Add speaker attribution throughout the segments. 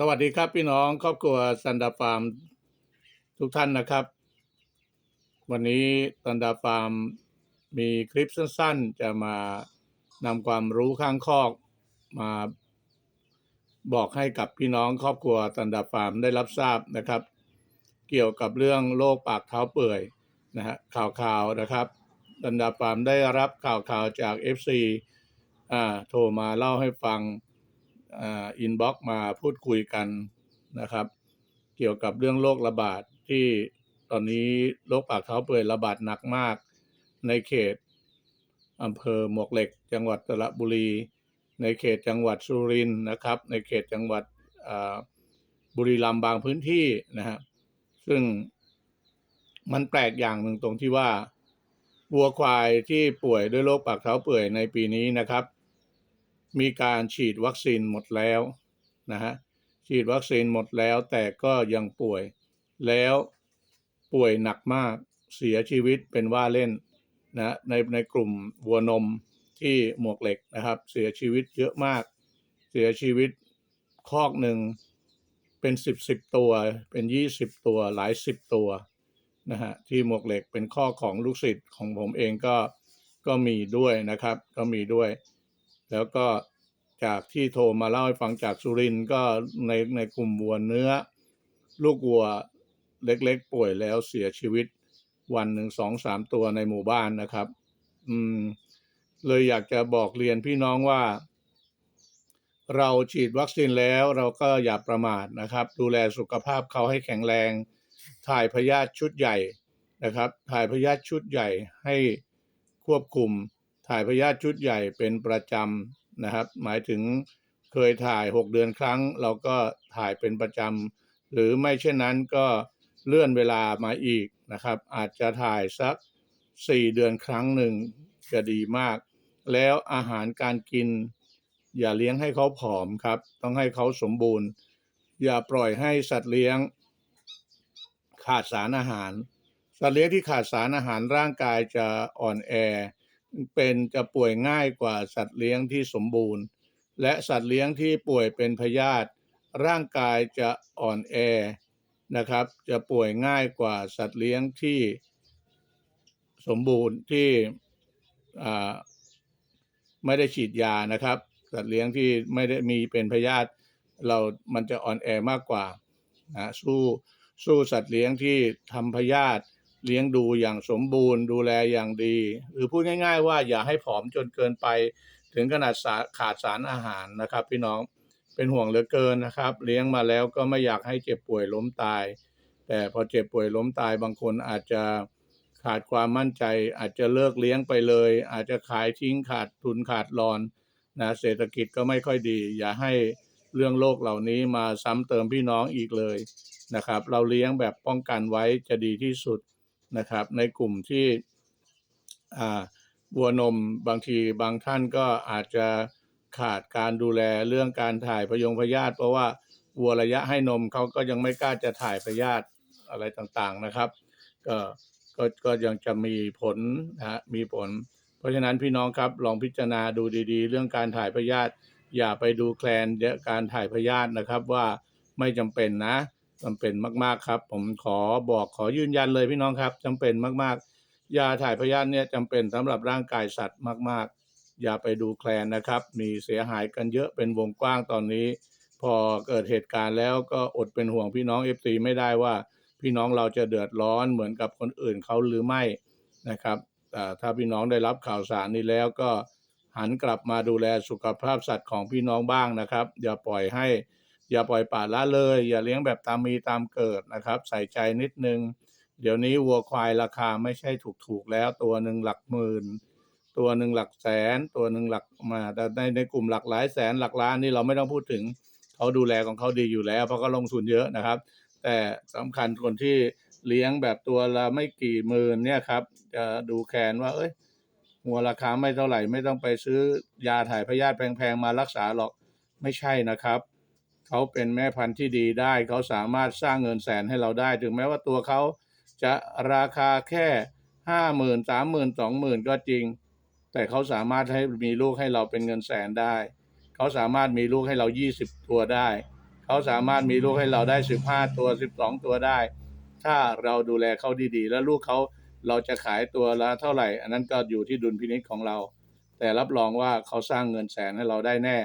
Speaker 1: สวัสดีครับพี่น้องครอบครัวซันดาฟาร์มทุกท่านนะครับ วันนี้ซันดาฟาร์มมีคลิปสั้นๆ จะมานำความรู้ข้างคอกมาบอกให้กับพี่น้องครอบครัวซันดาฟาร์มได้รับทราบนะครับ เกี่ยวกับเรื่องโรคปากเท้าเปื่อยนะฮะข่าวๆนะครับซันดาฟาร์มได้รับข่าวๆจาก FC อ่าโทรมาเล่าให้ฟัง อินบ็อกมาพูดคุยกันนะครับ เกี่ยวกับเรื่องโรคระบาดที่ตอนนี้โรคปากเท้าเปื่อยระบาดหนักมากในเขตอำเภอหมวกเหล็ก จังหวัดสระบุรี ในเขตจังหวัดสุรินทร์นะครับ ในเขตจังหวัดบุรีรัมย์บางพื้นที่นะฮะซึ่งมันแปลกอย่างหนึ่งตรงที่ว่าวัวควายที่ป่วยด้วยโรคปากเท้าเปื่อยในปีนี้นะครับ มีการฉีดวัคซีนหมดแล้วนะฮะฉีดวัคซีนหมดแล้วแต่ก็ยังป่วยแล้วป่วยหนักมากเสียชีวิตเป็นว่าเล่นนะในในกลุ่มวัวนมที่หมวกเหล็กนะครับ เสียชีวิตเยอะมาก เสียชีวิตคอกหนึ่งเป็นสิบสิบตัว เป็นยี่สิบตัวหลายสิบตัวนะฮะที่หมวกเหล็กเป็นข้อของลูกศิษย์ของผมเองก็ก็มีด้วยนะครับ ก็มีด้วย แล้วก็จากที่โทรมาเล่าให้ฟังจากสุรินก็ในในกลุ่มวัวเนื้อ ลูกวัวเล็กๆ ป่วยแล้วเสียชีวิต วันหนึ่งสองสามตัวในหมู่บ้านนะครับ อืม เลยอยากจะบอกเรียนพี่น้องว่า เราฉีดวัคซีนแล้วเราก็อย่าประมาทนะครับ ดูแลสุขภาพเขาให้แข็งแรง ถ่ายพยาธิชุดใหญ่นะครับ ถ่ายพยาธิชุดใหญ่ให้ควบคุม ถ่ายพยาธิชุดใหญ่เป็นประจำนะครับ หมายถึงเคยถ่าย 6 เดือนครั้ง เราก็ถ่ายเป็นประจำหรือไม่เช่นนั้นก็เลื่อนเวลามาอีกนะครับ อาจจะถ่ายสัก 4 เดือนครั้งหนึ่งจะดีมาก แล้วอาหารการกิน อย่าเลี้ยงให้เขาผอมครับ ต้องให้เขาสมบูรณ์ อย่าปล่อยให้สัตว์เลี้ยง ขาดสารอาหาร สัตว์เลี้ยงที่ขาดสารอาหารร่างกายจะอ่อนแอ เป็นจะป่วยง่ายกว่าสัตว์เลี้ยงที่สมบูรณ์ และสัตว์เลี้ยงที่ป่วยเป็นพยาธิร่างกายจะอ่อนแอนะครับ จะป่วยง่ายกว่าสัตว์เลี้ยงที่สมบูรณ์ที่อ่าไม่ได้ฉีดยานะครับ สัตว์เลี้ยงที่ไม่ได้มีเป็นพยาธิเรามันจะอ่อนแอมากกว่านะสู้สู้สัตว์เลี้ยงที่ทำพยาธิ เลี้ยงดูอย่างสมบูรณ์ ดูแลอย่างดีหรือพูดง่าย ๆ ว่าอย่าให้ผอมจนเกินไป ถึงขนาดาขาดสารอาหารนะครับ พี่น้องเป็นห่วงเหลือเกินนะครับ เลี้ยงมาแล้วก็ไม่อยากให้เจ็บป่วยล้มตาย แต่พอเจ็บป่วยล้มตาย บางคนอาจจะขาดความมั่นใจ อาจจะเลิกเลี้ยงไปเลย อาจจะขายทิ้งขาดทุนขาดรอนนะเศรษฐกิจก็ไม่ค่อยดี อย่าให้เรื่องโรคเหล่านี้มาซ้ำเติมพี่น้องอีกเลยนะครับ เราเลี้ยงแบบป้องกันไว้จะดีที่สุด นะครับ ในกลุ่มที่วัวนมบางทีบางท่านก็อาจจะขาดการดูแลเรื่องการถ่ายพยงพยาธิเพราะว่าวัวระยะให้นมเขาก็ยังไม่กล้าจะถ่ายพยาธิอะไรต่างๆนะครับ ก็ก็ก็ยังจะมีผลนะฮะมีผล เพราะฉะนั้นพี่น้องครับลองพิจารณาดูดีๆ เรื่องการถ่ายพยาธิอย่าไปดูแคลนการถ่ายพยาธินะครับว่าไม่จำเป็นนะ จำเป็นมาก ๆครับ ผมขอบอกขอยืนยันเลยพี่น้องครับจำเป็นมากๆ ยาถ่ายพยาธิเนี่ยจำเป็นสำหรับร่างกายสัตว์มาก ๆ อย่าไปดูแคลนนะครับ มีเสียหายกันเยอะเป็นวงกว้างตอนนี้ พอเกิดเหตุการณ์แล้วก็อดเป็นห่วงพี่น้องเอฟซีไม่ได้ว่า พี่น้องเราจะเดือดร้อนเหมือนกับคนอื่นเขาหรือไม่นะครับแต่ถ้าพี่น้องได้รับข่าวสารนี้แล้วก็หันกลับมาดูแลสุขภาพสัตว์ของพี่น้องบ้างนะครับ อย่าปล่อยให้ อย่าปล่อยปละละเลย อย่าเลี้ยงแบบตามมีตามเกิดนะครับ ใส่ใจนิดนึง เดี๋ยวนี้วัวควายราคาไม่ใช่ถูกๆแล้ว ตัวหนึ่งหลักหมื่น ตัวหนึ่งหลักแสน ตัวหนึ่งหลักมาแต่ในในกลุ่มหลักหลายแสนหลักล้านนี่เราไม่ต้องพูดถึงเขาดูแลของเขาดีอยู่แล้ว เพราะเขาลงทุนเยอะนะครับ แต่สำคัญคนที่เลี้ยงแบบตัวละไม่กี่หมื่นเนี่ยครับจะดูแคนว่า เอ้ยหัวราคาไม่เท่าไหร่ไม่ต้องไปซื้อยาถ่ายพยาธิแพงๆมารักษาหรอกไม่ใช่นะครับ เขาเป็นแม่พันธุ์ที่ดีได้ เขาสามารถสร้างเงินแสนให้เราได้ ถึงแม้ว่าตัวเขาจะราคาแค่ห้าหมื่นสามหมื่นสองหมื่นก็จริง แต่เขาสามารถให้มีลูกให้เราเป็นเงินแสนได้ เขาสามารถมีลูกให้เรายี่สิบตัวได้ เขาสามารถมีลูกให้เราได้สิบห้าตัวสิบสองตัวได้ ถ้าเราดูแลเขาดีๆ แล้วลูกเขาเราจะขายตัวละเท่าไหร่ อันนั้นก็อยู่ที่ดุลพินิจของเรา แต่รับรองว่าเขาสร้างเงินแสนให้เราได้แน่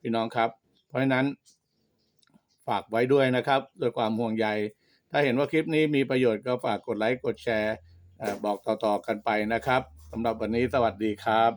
Speaker 1: พี่น้องครับ เพราะฉะนั้น ฝากไว้ด้วยนะครับด้วยความห่วงใย ถ้าเห็นว่าคลิปนี้มีประโยชน์ก็ฝากกดไลค์กดแชร์บอกต่อๆกันไปนะครับสำหรับวันนี้สวัสดีครับ